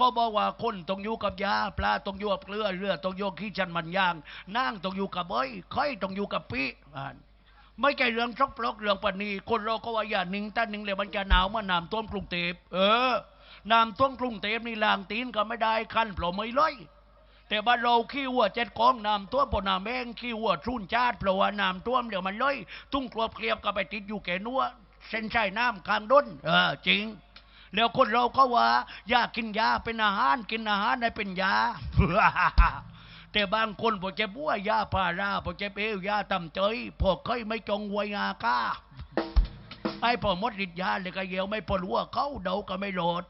ก็บอกว่าคนต้องอยู่กับยาปลาต้องอยู่กับเกลือเรือต้องอยู่กับขี้ชันมันยางนางต้องอยู่กับเอ้ยค่อยต้องอยู่กับปีอ่านไม่ใช่เรื่องชกปลอกเรื่องปนีคนเราก็ว่าอย่าหนิงแต่หนิงเลยมันจะหนาวมื่อน้ำท่วมกรุงเทพเออน้ำท่วมกรุงเทพนี่ลางตีนก็ไม่ได้คันเปล่าไม่เลยแต่บ้านเราขี้วัวเจ็ดกองน้ำท่วมปน้ำแมงขี้วัวชุนชาติเพราะว่าน้ำท่วมเดี๋ยวมันเลย ตุ้งกรวบเกลียบก็ไปติดอยู่แก่นัวเส้นชัยน้ำกลางด้นเออจริง แล้วคนเราก็ว่าอยากกินยาเป็นอาหารกินอาหารได้เป็นยา แต่บางคนพอเจ็บบัวยาพาราพอเจ็บเอวยาตำเจยพอเคยไม่จงไวยงาก้าไอ้พอหมดฤทธิ์ยาเลยก็เยียวไม่พอรู้ว่าเขาเดาก็ไม่โหลด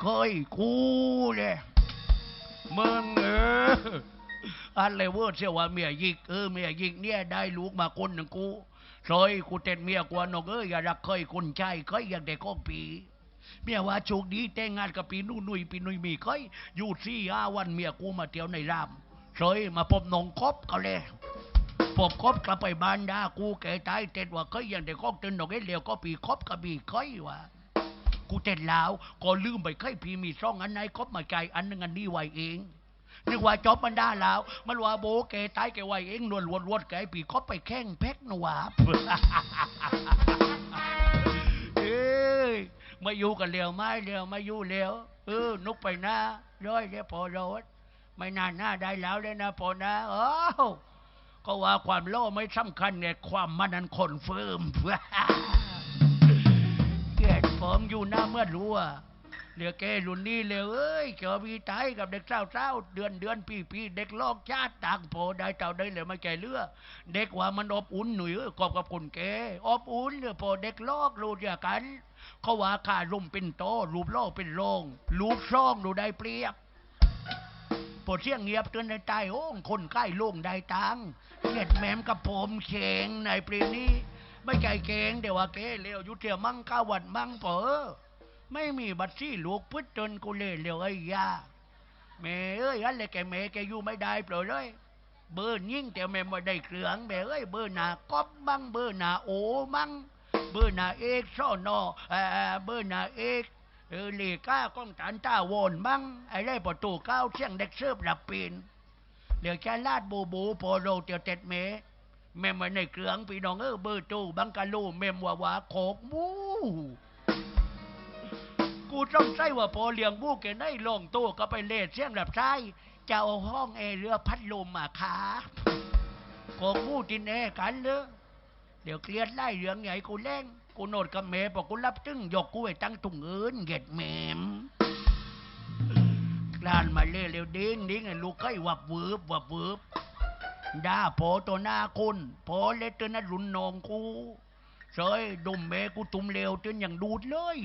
เคยกูเลยมึงเอออันเลยเว่าเสียว่าเมียยิกเออเมียยิกเนี่ยได้ลูกมาคนหนึ่งกูซอยกูเต็ดเมียกวนนกเอ้ยอย่ารักเคยคนใจเคยอยากได้ก้องปี เมียว่าโชคดีแต่งงานกับปีนุ่นนุยปีนุยมีเคยอยู่สี่ห้าวันเมียกูมาเที่ยวในรามซอยมาพบนองคบเขาเลยพบคบกลับไปบ้านดากูแก่ตายเต็ดว่าเคยยังได้ก้องเต็นดอกเอ้ยเหลียวก็ปีคบกับปีเคยว่ากูเต็ดแล้วก็ลืมไปเคยพีมีซ่องอันไหนคบมาใจอันนึงอันนี้ไว้เองนึกว่าจบมันได้แล้ว มันว่าโบแกตายแกไว้เองนวลวนวดแกปีคบไปแข้งแพ็กนวาเมาอยู่กันเร็วไหมเร็วมาอยู่เร็วเออนุกไปหน้าร้อยเดี๋ยพอรถไม่นานหน้าได้แล้วเลยนะพอนะโอ้ก็ว่าความโล่ไม่สำคัญเนี่ยความมันนั้นคนเฟิร์มเกลียดผมอยู่หน้าเมื่อรู้ว่าเดี๋ยวแกรุ่นนี้เลยเอ้ยเกี่ยวมีตายกับเด็กเศร้าเศร้าเดือนเดือนปีปีเด็กลอกชาติต่างโพได้เต่าได้เลยไม่แกเลือเด็กว่ามันอบอุ่นหนุ่ยเอ้ยกอบกับคนแกอบอุ่นเนี่ยพอเด็กลอกรู้เดียวกัน เขาว่าข้าร่มเป็นโตรูปโลกเป็นโลงรูปซ่องดูได้เปรียบปวดเสียงเงียบเตือนในใต้โอ้งคนใกล้โล่งได้ตังเกลียดแหมมกับผมเขงในปรีนี้ ไม่ไก่เกงเดี๋ยวว่าเกเลวยุเทียมั่งก้าวันมั่งเปอไม่มีบัตรซี่ลูกพุทธจนกูเลยเร็วไอ้ยาแม่เอ้ยอันเลยแกแม่แกอยู่ไม่ได้เปล่าเลยเบอร์ยิ่งแต่แม่ไม่ได้เครื่องแม่เอ้ยเบอร์หนาก๊อบมั่งเบอร์หนาโอมั่ง เบอร์นาเอกซ่อนอเอ่อเบอร์นาเอกเออเลก้าก้องตันต้าโวนมั่งไอ้ไรประตูเก้าเชียงเด็กเสิร์ฟรับปีนเดี๋ยวแกลาดบูบูโปโรเตียวเต็ดเมแม่มาในเครื่องพี่น้องเออเบอร์ตู้บังกาลูแม่มวาวาโขกมูกูต้องใส่ว่าพอเลี้ยงบูแกได้ลงตู้ก็ไปเลดเสียงแบบใช่จะเอาห้องแอเรือพัดลมมาขาโขกมูจินแอร์กันเลย เดี๋ยวเครียดไล่เรื่องใหญ่กูเล่งกูโนดกับแม่บอกกูรับตึ้งยกกูไว้ตั้งถุงเอินเก็ดแหมมคลานมาเร็วดิ้งดิ้งไอ้ลูกไข่วับวืบวับวืบด่าพอตัวหน้าคุณพอเล็ดตัวนั้นรุนนองกูเสยดุมเมย์กูตุ่มเลวจนอย่างดูดเลย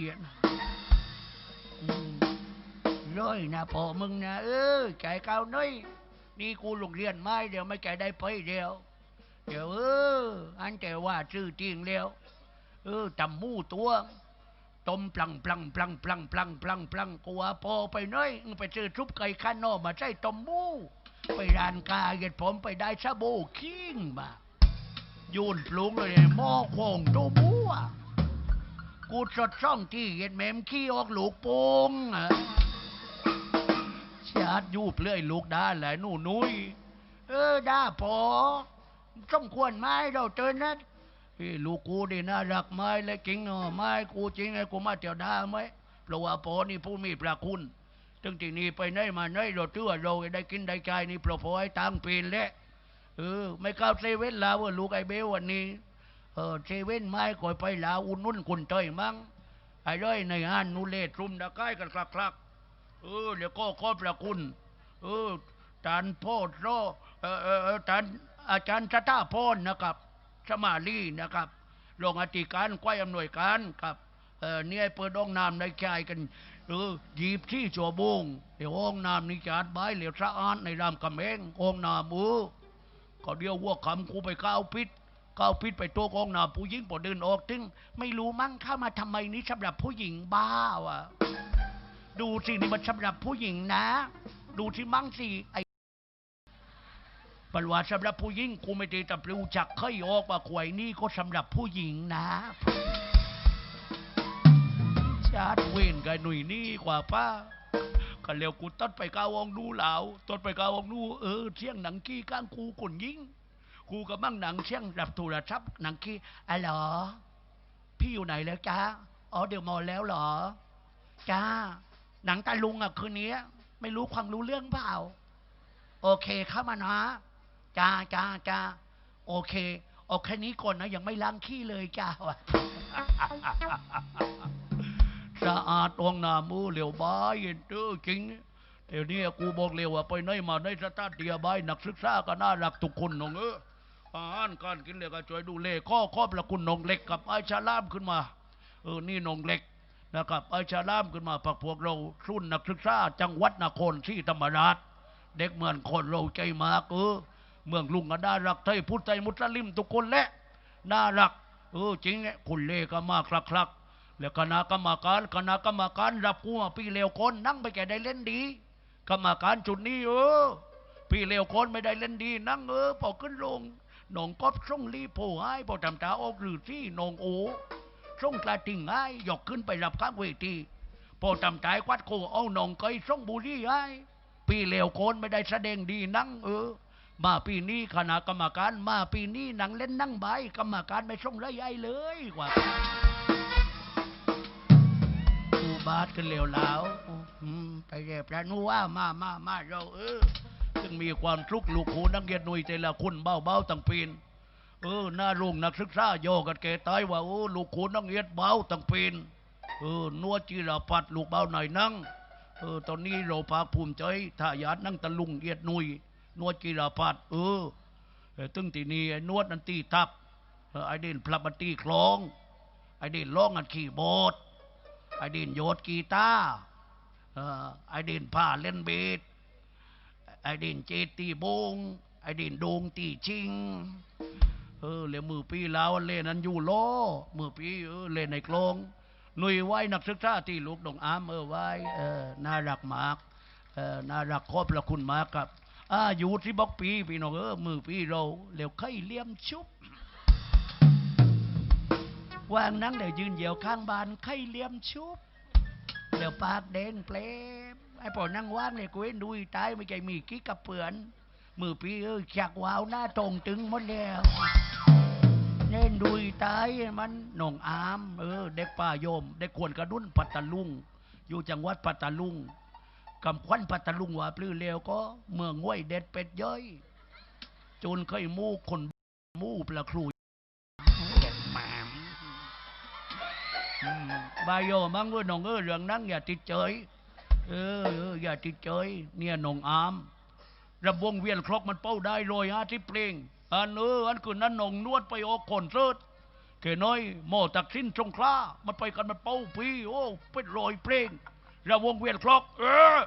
เลยนะพอมึงนะเออใจเก้าวน้อยนี่กูโรงเรียนไม่เดี๋ยวไม่แกได้ไปเดียว เดี๋ยวเอออันแต่ว่าชื่อจริงแล้ว เออตำมูตัวต้มปลังปลังปลังปลังปลังปลังปลังกูว่าพอไปน้อยไปซื้อชุบไก่ข้านนอกมาใส่ต้มมูไปร้านกาเหยียดผมไปได้ชาโบคิงมาโยนปลุงเลยเนี่ยหม้อโคงตัวบัวกูสดช่องที่เหยียดแมมขี้ออกหลูกปงอะชาดยูบเลื่อยลูกด้าแหละหนูนุ้ยเออด้าพอ สมควรไหมเราเจอนะเฮ้ยลูกกูดีน่ารักไหมเลยจริงเนาะไหมกูจริงไอ้กูมาเที่ยวด้าไหมเพราะว่าพอนี่ผู้มีพระคุณถึงที่นี่ไปไหนมาไหนเราเชื่อเราได้กินได้ใจนี่เพราะพอไอ้ตังปีนแหละเออไม่เข้าเซเว่นลาวว่าลูกไอ้เบลวันนี้เออเซเว่นไม่ก่อยไปลาวอุ่นนุ่นคนเตยมั้งไอ้ด้อยในห้านนูเลตรุมตะใกล้กันคลักคลักเออเดี๋ยวก็ขอบพระคุณ เออจานพ่อรเออเออเออจาน อาจารย์ชะตาพรนะครับสมาลีนะครับลงอธิการควายอำนวยการครับเออเนี่ยเปิดห้องน้ำในชายกันเออหยีบที่จัวบงเดี๋ยวห้องน้ำนี่จัดใบายเหลียวสะอาดในรามคำแหงห้องน้ำมือก็เดียววัวคำกูไปก้าวพิษก้าวพิษไปตัวห้องน้ำผู้หญิงพอเดินออกถึง ไม่รู้มั้งเข้ามาทำไมนี่สำหรับผู้หญิงบ้าวะดูสินี่มันสำหรับผู้หญิงนะ ดูที่มั่งสิไอ ปันว่าสำหรับผู้หญิงกูไม่ได้แต่ปลิวจักเคยออกมาขวยนี่ก็สำหรับผู้หญิงนะชาติเวนกับหนุ่ยนี่กว่าป้ากันเร็วกูตัดไปกาวองดูเหลาตัดไปกาวองดูเออเที่ยงหนังกี้ก้างคูคนยิงกูกับมั่งหนังเที่ยงรับโทรศัพท์หนังกี้อ๋อเหรอ พี่อยู่ไหนแล้วจ้าอ๋อเดี๋ยวมอแล้วเหรอจ้าหนังตาลุงอะคืนนี้ไม่รู้ความรู้เรื่องเปล่า โอเคเข้ามานะ จ้าจ้าจ้าโอเคเอาแค่นี้ก่อนนะ ยังไม่ล้างขี้เลยจ้าวะสะอาดตรงนามือเหลียวบายเด้อจริงเดี๋ยวนี้กูบอกเร็วว่าไปไหนมาในสตาร์เดียบายนักศึกษาก็น่ารักทุกคนน้องเอออาหารการกินเลยก็ช่วยดูเลข้อครอบละคุณน้องเล็กกับไอ้ชาลามขึ้นมาเออนี่น้องเล็กนะครับไอ้ชาลามขึ้นมาพักพวกเรารุ่นนักศึกษาจังหวัดนครศรีธรรมราช เด็กเหมือนคนเราใจมากเออ เมืองลุงก็น่ารักไทยพุทธไทยมุสลิมทุกคนแหละน่ารักเออจริงเนี่ยคุณเล่ก็มากคลักๆแล้วคณะกรรมการคณะกรรมการรับกูมาปีเลวคนนั่งไปแกได้เล่นดี กรรมการจุดนี้เออปีเลวคนไม่ได้เล่นดี นั่งเออพอขึ้นลงหนองก๊อบส่งรีโพให้พอทำตาออกหรือที่หนองโอส่งกระติ่งให้ยกขึ้นไปรับข้างเวทีพอทำตายควัดโคเอาหนองไก่ส่งบุรีให้ปีเลวคนไม่ได้แสดงดีนั่งเออ มาปีนี้คณะกรรมการมาปีนี้หนังเล่นนั่งใบกรรมการไม่ส่งไรใหญ่เลยกว่ากูบาดกันเลวแล้วไปเรียบแล้วนูว่ามามามาเราเออซึ่งมีความทุกข์ลูกหูนักเรียนหนุ่ยแต่ละคนเบ้าเบ้าตั้งปีนเออหน้าโรงนักศึกษาโยกันเกตายว่าโอ้ลูกหูนักเรียนเบ้าตั้งปีนเออนัวจีราปัดลูกเบ้าหน่อยนั่งเออตอนนี้เราภาคภูมิใจถ้าญาตินั่งตะลุงเอียดหนุย นวดกีฬาพัดเออตึงตีนีไอ้นวดนันตีทับไอ้เด่นพลับมันตีคลองไอ้เด่นร้องอันขี่โบดไอ้เด่นโยดกีตาร์เออไอ้เด่นผ้าเล่นเบสไอ้เด่นเจตีบงไอ้เด่นโดงตีชิงเออเลี้ยมือปีแลาวเล่นนันอยู่โลมือปีเออเล่นในกลองหนุ่ยไว้นักศึกษาที่ลูกดองอามเออไว้เออน่ารักมากเออน่ารักขอบพระคุณมากครับ อายุที่บอกปีพี่น้องเออมือปีเราเลี้ยวไข่เลี้ยมชุบวางนั่งเดี๋ยวยืนเหยียวข้างบ้านไข่เลี้ยมชุบเดี๋ยวปากแดงเปลมไอ้ปอนั่งว่างเนี่ยกูเห็นดูตายไม่ใจมีกิ๊กกับเปือน มือปีเออจักวาวหน้าตรงตึงหมดแล้วเน่นดุยตายมันหนองอาม เออ เด็กป่าโยม เด็กควรกระดุนปัตตาลุง อยู่จังหวัดปัตตาลุง กำควันปัตตาลุงว่าปลื้อเลวก็ เมืองห้วยเด็ดเป็ดย้อยจนเคยมู่คนมู่ปลาครูเด็ดหมามอืมบายโยมังเว่าน้องเออเรื่องนั้นอย่าติดเจยเออเอออย่าติดเจยเนี่ยหนองอามระวงเวียนครกมันเป้าได้โรยฮะที่เพลงอันเอออันคือนั้นนงนวดไปออกคอนเสิร์ตเกน้อยหมอตักสิ้นสงขลามันไปกันมันเป้าปีโอ้เป็นรอยเพลง ระวงเวียนครกเออ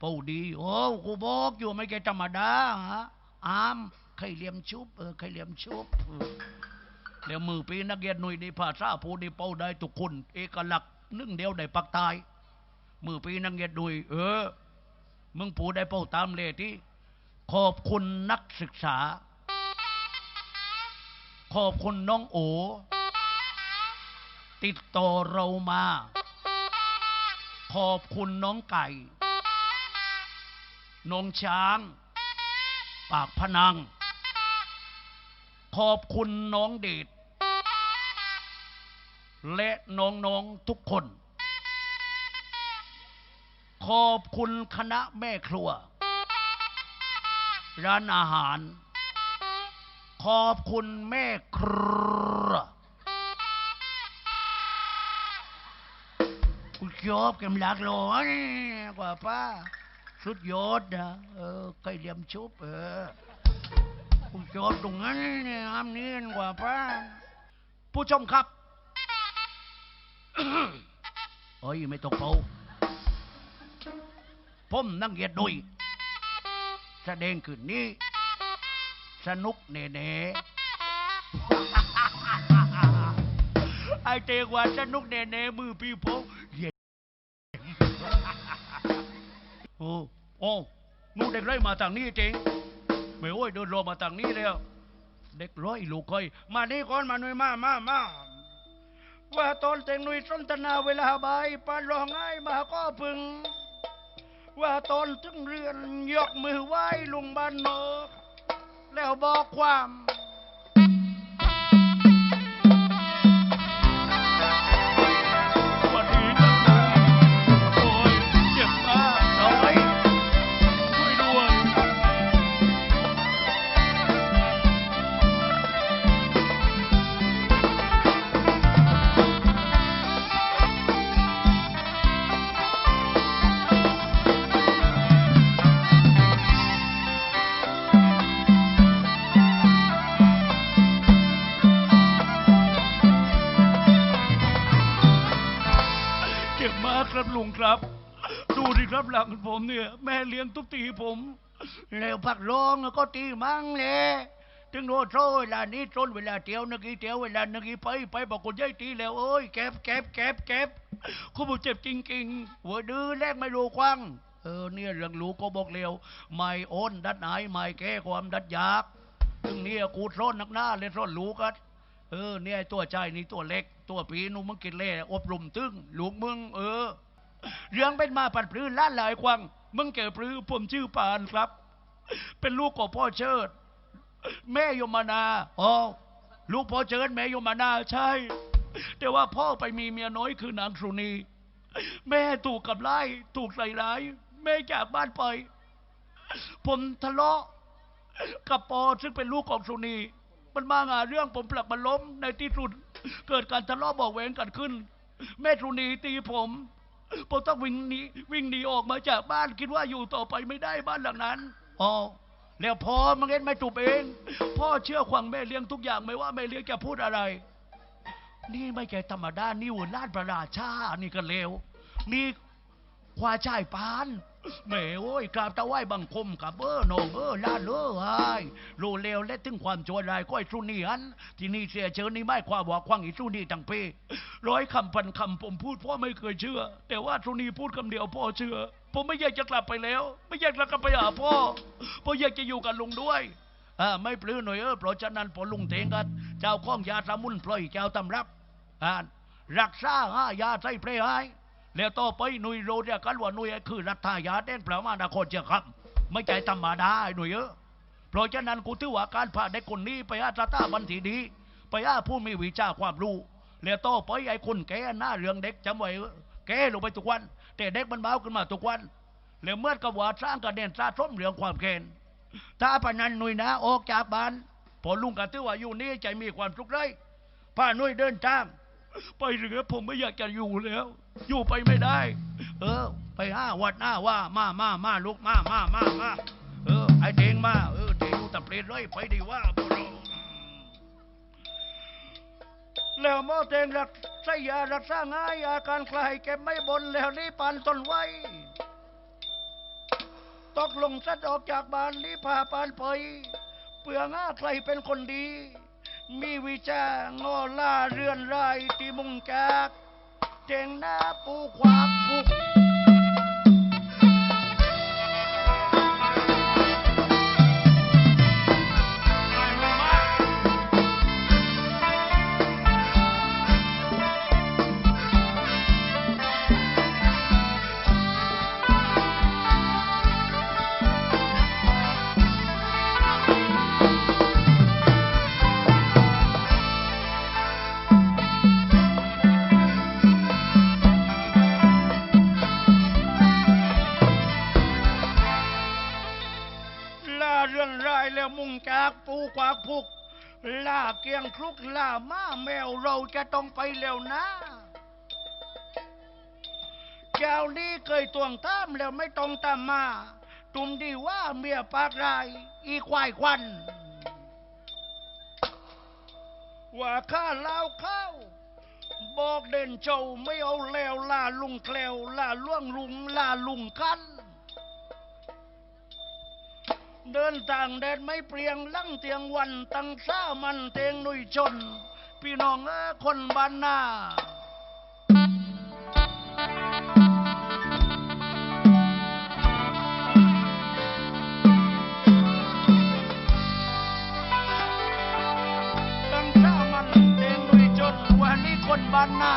ป้าดีโอ้กูบอกอยู่ไม่แกธรรมดาฮะอามใครเหลี่ยมชุบเออใครเหลี่ยมชุบเออแล้วมือปีนักเรียนหน่วยในภาษาพูดีเป้าได้ทุกคน เอกลักษณ์นึ่งเดียวในปักใต้มือปีนักเรียนหน่วยเออ มึงผูดได้เป้าตามเลที่ขอบคุณนักศึกษา ขอบคุณน้องโอ ติดต่อเรามา ขอบคุณน้องไก่น้องช้าง ปากพนัง ขอบคุณน้องเดช และน้องๆทุกคน ขอบคุณคณะแม่ครัว ร้านอาหาร ขอบคุณแม่ครัว กูชอบกำลักโลกว่าป้าสุดยอดนะเออใครเลียมชุบเออกูชอบตรงนั้นเนี่ยอ้ามเนียนกว่าป้าผู้ชมครับเฮ้ยไม่ตกเป้าผมนั่งเหยียดดุยแสดงคืนนี้ สนุกแน่ๆไอเตกว่าสนุกแน่ๆมือพี่ผม โอ้โอ้นูเด็กร้อยมาทางนี้จริงไม่โอ้ยเดินรอมาทางนี้แล้ว เด็กร้อยลูกค่อย มานี่ก่อนมาหน่อยมามามาว่าตอนแต่งหนุ่ยสนทนาเวลาบายปานรองไห้มาก็พึง ว่าตอนถึงเรือนยกมือไหว้ลุงบ้านนกแล้วบอกความ รับหลังผมเนี่ย แม่เลี้ยงทุบตีผม แล้วพักร้องก็ตีมั่งเลยถึงโดนโซ่เวลานี้จนเวลาเตียวนึกอีเตียวเวลานึกอีไปไปบอกคนใหญ่ตีแล้วเอ้ยแก็บแก็บแก็บแก็บคุณบอกเจ็บจริงๆหัวดื้อแรกไม่รู้ควังเออเนี่ยเรื่องรู้ก็บอกเร็วไม่โอนดัดไหนไม่แก้ความดัดยากถึงเนี่ยกูร้อนนักหน้าเลยร้อนรู้กันเออเนี่ยตัวใจนี่ตัวเล็ก ตัวปีนุ่มมึงกินเล่อบรมตึงลูกมึงเออ เรื่องเป็นมาปัดปลื้นล้านหลายควังมึงเก่ปลื้ผมชื่อปานครับ เป็นลูกของพ่อเชิด แม่ยมนาอ๋อลูกพ่อเชิดแม่ยมนาใช่ แต่ว่าพ่อไปมีเมียน้อยคือนางสุนีแม่ถูกกับไล่ถูกใส่ร้าย แม่จากบ้านไป ผมทะเลาะกับปอซึ่งเป็นลูกของสุนี มันมางานเรื่องผมผลักมันล้มในที่สุด เกิดการทะเลาะเบอกแหวงกันขึ้น แม่สุนีตีผม ผมต้องวิ่งหนีวิ่งหนีออกมาจากบ้านคิดว่าอยู่ต่อไปไม่ได้บ้านหลังนั้นอ๋อแล้วพอมันเล่นไม่ถูกเอง พ่อเชื่อควังแม่เลี้ยงทุกอย่างไม่ว่าแม่เลี้ยงจะพูดอะไร นี่ไม่แก่ธรรมดานี่หัวลาดประราชานี่ก็เลวนี่ควาชายปาน แม่โอ้ยกราบตะไหว้บังคมกับเออโหนงเออลาดเออไอ้รู้เลวและถึงความชั่วร้ายก็ไอ้สุนี่อัน ที่นี่เสียเชิญนี่ไม่ความว่าควังอีสุนี่ตั้งเพร้อยคำพันคำผมพูดพ่อไม่เคยเชื่อ แต่ว่าสุนี่พูดคำเดียวพ่อเชื่อ ผมไม่อยากจะกลับไปแล้ว ไม่อยากจะกลับไปหาพ่อเพราะอยากจะอยู่กับลุงด้วยอ่าไม่ปลื้มหน่อยเออเพราะฉะนั้นพอลุงเทงกันเจ้าข้องยาสมุนไพรเจ้าตำรับอ่ารักษาหายาใส่เพลให้ แล้วต่อไปหนุยโรเรียกกันว่าหนุยคือรัฐายาเด่นประมาณนครเชียงคำไม่ใจธรรมดาหนุยเออเพราะฉะนั้นกูถือว่าการพาเด็กคนนี้ไปหาสตาบันทีดีไปหาผู้มีวิชาความรู้แล้วต่อไปไอ้คนแก่หน้าเรื่องเด็กจำไว้แก่ลงไปทุกวัน แต่เด็กมันเบาขึ้นมาทุกวันแล้วเมื่อกับว่าสร้างกระเด็นสะสมเรื่องความแค้นถ้าพนันหนุยนะออกจากบ้านพอลุงกันถือว่าอยู่นี่ใจมีความสุขเลยพาหนุยเดินทางไปเหลือผมไม่อยากจะอยู่แล้ว อยู่ไปไม่ได้ เออ ไปห้าวัดหน้าว่ามามามาลูกมามามามาเออไอเดงมาเออเดงอยู่ตะเปรตเลยไปดีว่าพวกเราแล้วหมอเตงรักษายารักษาง่ายอาการคลายเก็บไม่บนแล้วนี่ปานต้นไว้ตกลงสัดออกจากบ้านนี้พาปานไปเปลืองอาใครเป็นคนดี มีวิชางอล่าเรือนรที่มุงจาก เจงหน้ จากปูขวากผูกล่าเกียงคลุกล่าม้าแมวเราจะต้องไปแล้วนะ เจ้านี้เคยตวงตามแล้วไม่ต้องตามมา ตุมดีว่าเมียปากราย อีควายควันว่าข้าเล่าเข้าบอกเด่นเจ้าไม่เอาแล้วล่าลุงแคลวล่าล่วงลุงล่าลุงกัน เดินต่างแดนไม่เปรียงลั่งเตียงวันตั้งซ่ามันเตียงหนุยชน พี่น้องเอ้อคนบ้านนาตั้งซ่ามันเตียงหนุยชนวันนี้คนบ้านนา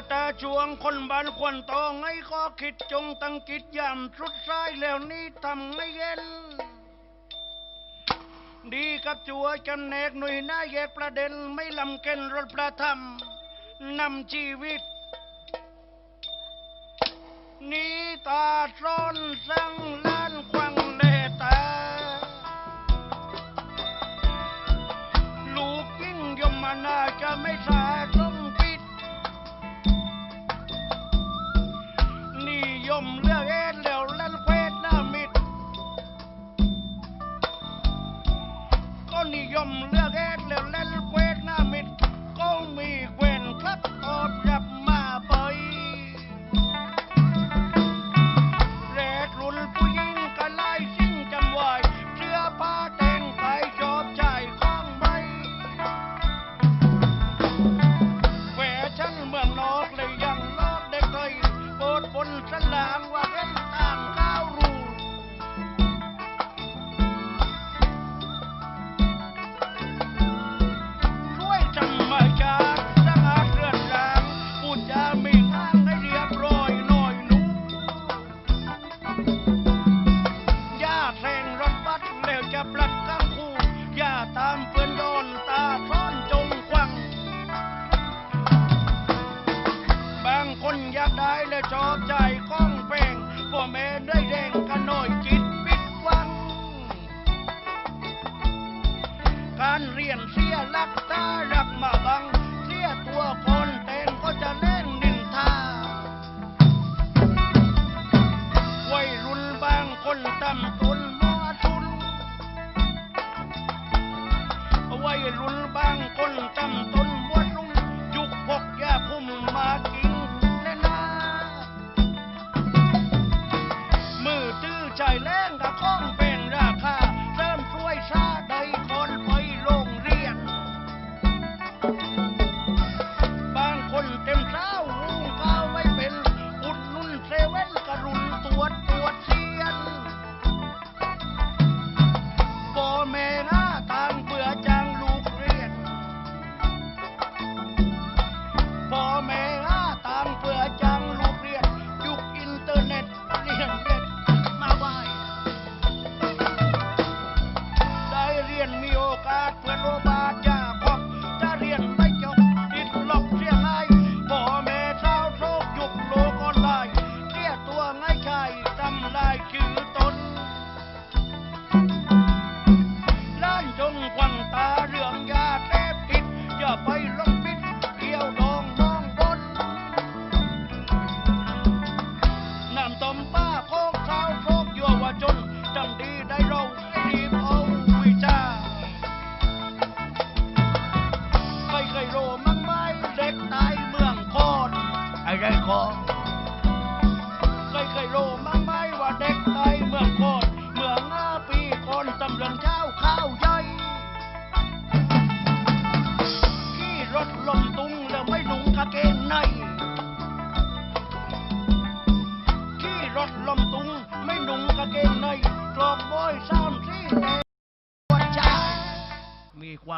องคนบ้านควรตองไงก็คิดจงตั้งกิจยามสุดท้ายแล้วนี้ทำไม่เย็น ดีกับจัวจำแนกหน่วยหน้าแยกประเด็นไม่ลำเกินรถประธรรมนำชีวิตนี่ตาซ้อนสังล้านควังเลตา ลูกยิ่งยมมานาจะไม่สาส มเลือกเอ็ดแล้วลั่นเควดหน้ามิดก็นิยมเลือกเอ็ดแล้วลั่นเควดหน้ามิดก็มีเกวนครับตอบรับ อ เรียนมีโอกาสเพื่อนโอบาจ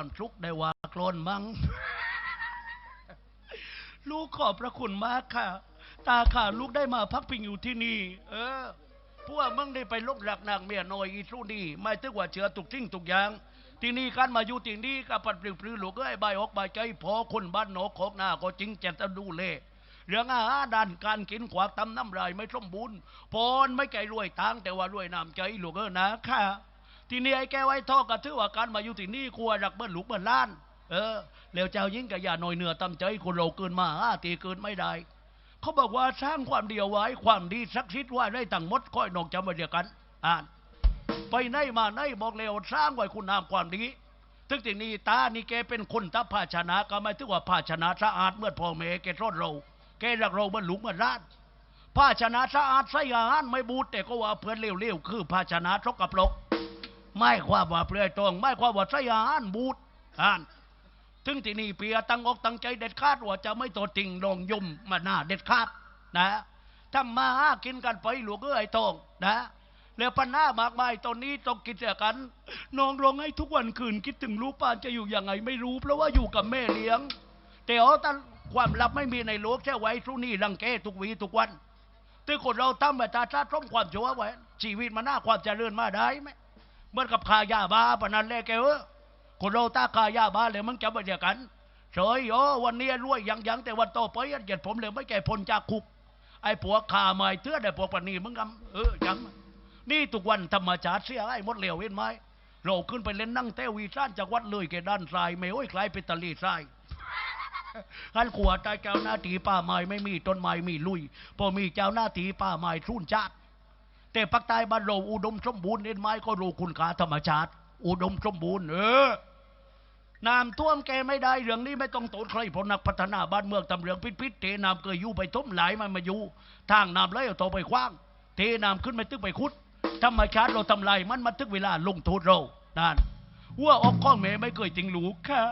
ความสุขได้ว่าโกลนมั้งลูกขอบพระคุณมากค่ะ ตาข่าลูกได้มาพักพิงอยู่ที่นี่ เออพวกมึงได้ไปลบหลักนางเมียน้อยอีสู้ดีไม่ตึกว่าเชื้อตุกทิ้งตุกยาง ที่นี่การมาอยู่ที่นี่กับปัดปลือปลือหลูกเอ้ยใบออกใบใจพอคนบ้านหนอกของหน้าก็จริงจะดูเล่เรื่องอาหารด้านการกินขวากตำน้ำลายไม่สมบูรณ์พรไม่ไกลรวยทางแต่ว่ารวยน้ำใจหลูกเอ้ยนะค่ะ ที่นี่ไอ้แกไว้ท่อกระถือว่าการมาอยู่ที่นี่ครัวรักเบิ้ลลูกเบิ้ลล้าน เออแล้วเจ้ายิ่งกับอย่าหน่อยเหนือตั้งใจคนเราเกินมาห้าตีเกินไม่ได้ เขาบอกว่าสร้างความเดียวไว้ความดีสักชิดไว้ได้ตั้งมดค่อยนอกจำไว้เดียวกัน อ่านไปไหนมาไหนบอกแล้วสร้างไว้คุณงามความดีถึงที่นี่ตานี่แกเป็นคนทับภาชนะก็ไม่ถึงว่าภาชนะสะอาดเมื่อพ่อแม่แกทอดเราแกรักเราเหมื่อนลูกเหมื่อนล้านภาชนะสะอาดใส่อาหารไม่บูดแต่ก็ว่าเพื่อนเร็วๆคือภาชนะสกกระปรก ไม่ความว่าเปลือยตรงไม่ความว่าใส่อาหารบูดอ่านถึงที่นี่เปียตั้งอกตั้งใจเด็ดขาดว่าจะไม่ตัวติงลงยุ่มมาหน้าเด็ดขาดนะทำมาหากินกันไปหลวงเอ้ยตองนะแล้วปัญหามากมายตอนนี้ต้องกินเสียกันน้องร้องให้ทุกวันคืนคิดถึงลูกปานจะอยู่ยังไงไม่รู้ เพราะว่าอยู่กับแม่เลี้ยง แต่เอาแต่ความลับไม่มีในโลกแค่ไว้ทุนี่รังแกทุกวีทุกวันที่คนเราตั้มแบบตาชาติร่มความชั่วไว้ชีวิตมันน่าความเจริญมาได้ไหม เหมือนกับขายาบ้าปนันแลแกเออคนเราตาขายาบ้าเลยมึงจะมาเดียกันเฉยโอวันนี้รวยยังยังแต่วันโตไปยันเกียดผมเลยไม่แก่พ้นจากคุก ไอ้ผัวขาไม่เตื้อได้พวกปนีมึงกำเออยังนี่ทุกวันธรรมชาติเสียไอ้หมดเหลวเห็นไหมเราขึ้นไปเล่นนั่งเต้วีซ่านจากวัดเลยแกด้านซ้ายไม่โอ้ยคล้ายเป็นตะลีทรายขันขวดเจ้าหน้าที่ป่าไม้ไม่มีต้นไม้มีลุยพอมีเจ้าหน้าที่ป่าไม้ทุ่นจัด แต่ภาคใต้บ้านเราอุดมสมบูรณ์เห็นไหมก็รู้คุณค่าธรรมชาติ อุดมสมบูรณ์ เออน้ำท่วมแกไม่ได้เรื่องนี้ไม่ต้องโตดใครเพราะนักพัฒนาบ้านเมืองตำเรืองพิษพิษเทน้ำเกยอยู่ไปต้มหลายมันมาอยู่ทางน้ำไหลเอาตัวไปคว้าง เทน้ำขึ้นไปตึกไปคุดธรรมชาติเราทำลายมันมาตึกเวลาลงโทษเรานั่นว่าออกข้องแม่ไม่เคยจริงหลูค่ะ